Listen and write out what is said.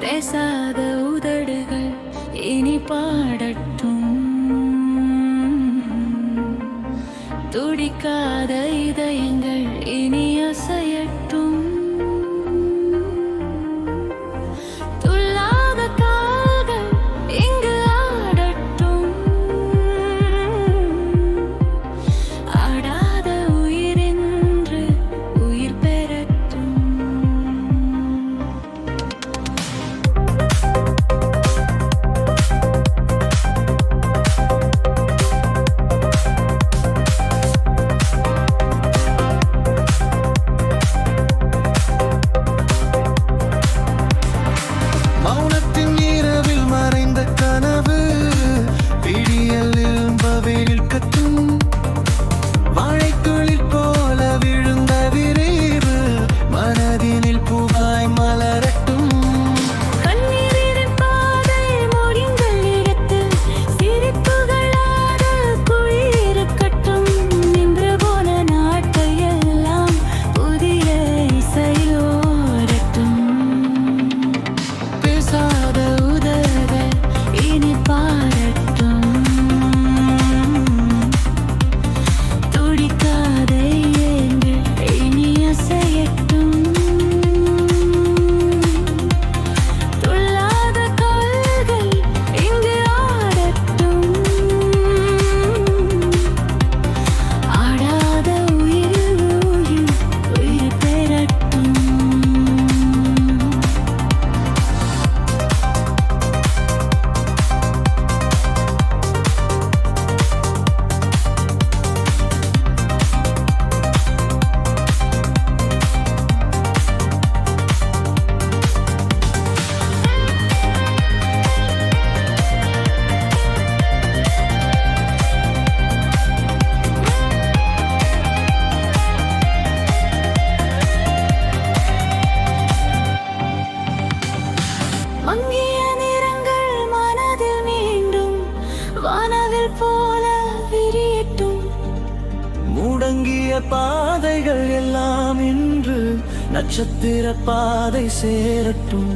பேசாத உதடுகள் இனி பாடட்டும். காதல் போல விரியட்டும். முடங்கிய பாதைகள் எல்லாம் இன்று நட்சத்திர பாதை சேரட்டும்.